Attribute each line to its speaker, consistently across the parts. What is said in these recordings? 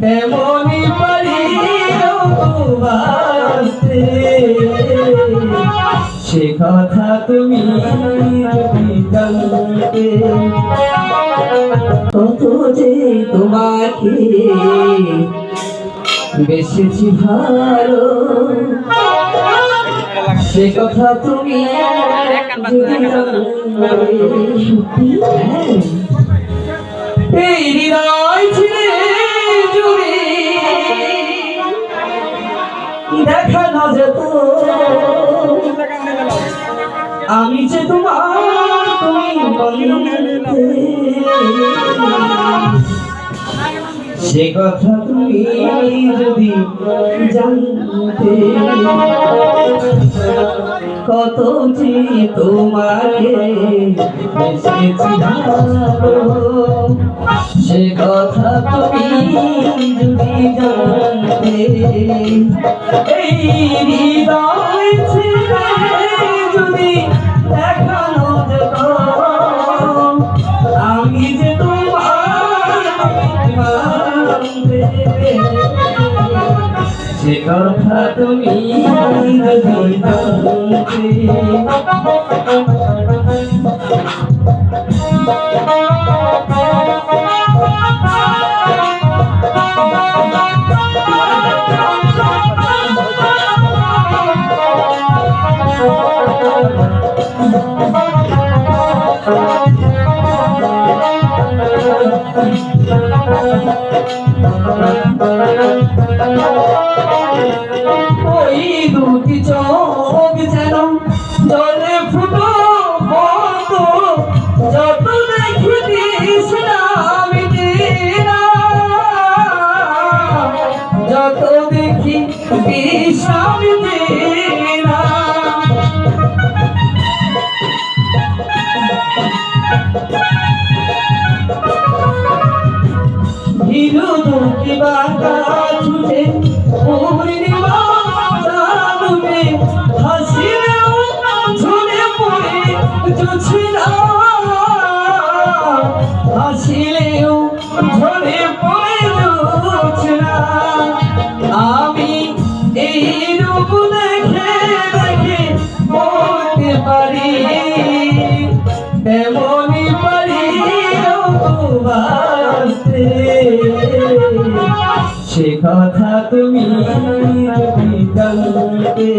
Speaker 1: তেমনি পারি সে কথা তুমি কত যে তোমাকে বেশিছি ভালো। সে কথা তুমি জানতে। এই হৃদয় যেত আমি যে তোমার, তুমি সে কথা তুমি যদি জানতে, কত যে তোমাকে সে কথা তুমি যদি জানতে এই হৃদয় যদি দেখানো যেত আমি যে সে কথা তুমি যদি ওই দুটি চোখ হাসিলেও ঝরে পড়ে জুছনা আমি এই রূপ দেখে বলতে পারি তেমনি পারি বাঁচতে সে কথা তুমি জানতে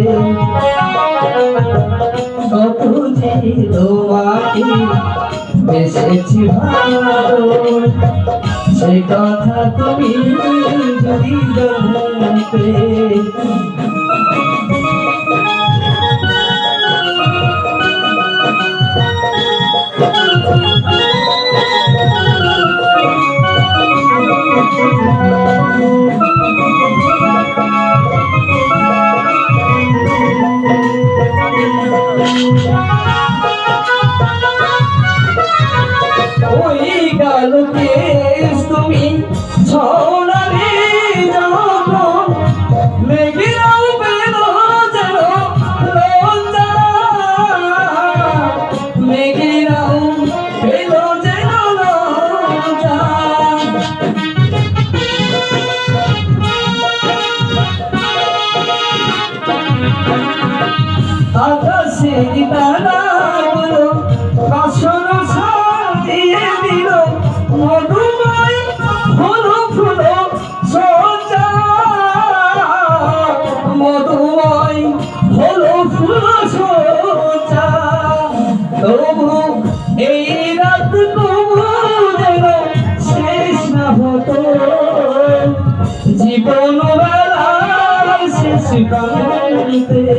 Speaker 1: কত তোমাকে বেসেছি ভালো সে কথা তুমি যদি জানতে জীবন বেলার শেষ সে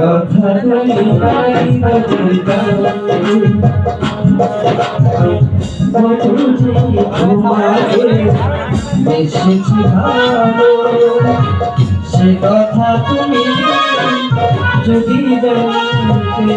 Speaker 1: তোমাকে ভালো সে কথা তুমি যদি জানতে